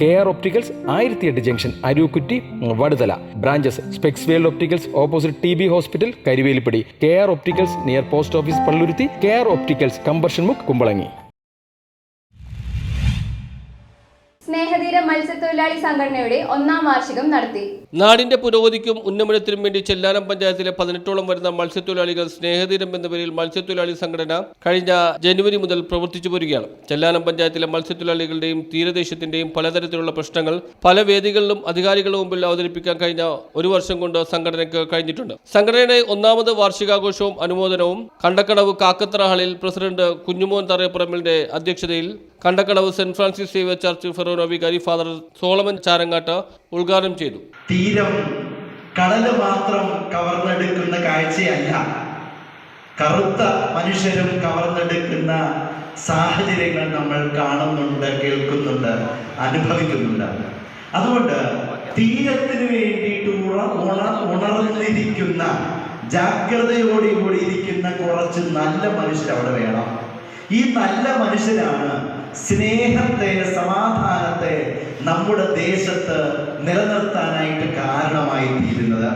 K R opticals ആയിരത്തിയെട്ട് junction Arookutty Vaduthala. Branches specs world opticals opposite T B hospital Karuvelippady. K R opticals near post office Palluruthy. K R opticals combustion മുക്ക് കുമ്പളങ്ങി. സ്നേഹതീര മത്സ്യത്തൊഴിലാളി സംഘടനയുടെ ഒന്നാം വാർഷികം നടത്തി. നാടിന്റെ പുരോഗതിക്കും ഉന്നമനത്തിനും വേണ്ടി ചെല്ലാനം പഞ്ചായത്തിലെ പതിനെട്ടോളം വരുന്ന മത്സ്യത്തൊഴിലാളികൾ സ്നേഹതീരം എന്ന പേരിൽ മത്സ്യത്തൊഴിലാളി സംഘടന കഴിഞ്ഞ ജനുവരി മുതൽ പ്രവർത്തിച്ചു വരികയാണ്. ചെല്ലാനം പഞ്ചായത്തിലെ മത്സ്യത്തൊഴിലാളികളുടെയും തീരദേശത്തിന്റെയും പലതരത്തിലുള്ള പ്രശ്നങ്ങൾ പല വേദികളിലും അധികാരികളുടെ മുമ്പിൽ അവതരിപ്പിക്കാൻ കഴിഞ്ഞ ഒരു വർഷം കൊണ്ട് സംഘടനയ്ക്ക് കഴിഞ്ഞിട്ടുണ്ട്. സംഘടനയുടെ ഒന്നാമത് വാർഷികാഘോഷവും അനുമോദനവും കണ്ടക്കടവ് കാക്കത്തറ ഹാളിൽ പ്രസിഡന്റ് കുഞ്ഞുമോൻ തറയപ്പുറമ്പിന്റെ അധ്യക്ഷതയിൽ കണ്ടക്കടവ് സെന്റ് ഫ്രാൻസിസ് സേവ ചർച്ച് വികാരി ഫാദർ സോളമൻ ചാരങ്ങാട്ട് ഉദ്ഘാടനം ചെയ്തു. തീരം കടൽ മാത്രം കവർന്നെടുക്കുന്ന കാഴ്ചയല്ല. കറുത്ത മനുഷ്യരും കവർന്നെടുക്കുന്ന സാഹചര്യങ്ങൾ നമ്മൾ കാണുന്നുണ്ട് കേൾക്കുന്നുണ്ട് അനുഭവിക്കുന്നുണ്ട്. അതുകൊണ്ട് തീരത്തിന് വേണ്ടിയിട്ട് ഉണ ഉണ ഉണർന്നിരിക്കുന്ന ജാഗ്രതയോടുകൂടി ഇരിക്കുന്ന കുറച്ച് നല്ല മനുഷ്യർ അവിടെ വേണം. ഈ നല്ല മനുഷ്യനാണ് സ്നേഹത്തെ സമാധാനത്തെ നമ്മുടെ ദേശത്ത് നിലനിർത്താനായിട്ട് കാരണമായി തീരുന്നത്.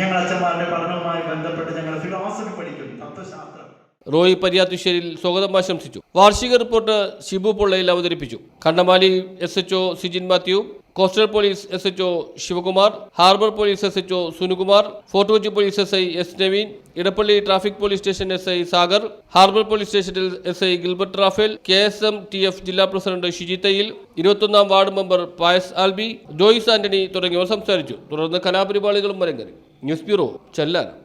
ഞങ്ങൾ അച്ഛന്മാരുടെ പഠനവുമായി ബന്ധപ്പെട്ട് ഞങ്ങൾ ഫിലോസഫി പഠിക്കും തത്വശാസ്ത്രം. റോയി പര്യാത്തുശ്ശേരിയിൽ സ്വാഗതം ആശംസിച്ചു. വാർഷിക റിപ്പോർട്ട് ഷിബു പൊള്ളയിൽ അവതരിപ്പിച്ചു. Kannamali S H Sijin Mathew coastal police S H O Sivakumar harbour police S H O Sunukumar Fort Kochi police S I S Naveen Edappally traffic police station S I Sagar harbour police സ്റ്റേഷനിൽ S I Gilbert Raphael K S M T F ജില്ലാ president ഷിജിത്തയിൽ ഇരുപത്തൊന്നാം ward member Payas Albi Joyce Antony തുടങ്ങിയവർ സംസാരിച്ചു. തുടർന്ന് കലാപരിപാടികളും അരങ്ങേറി. News bureau Chellanam.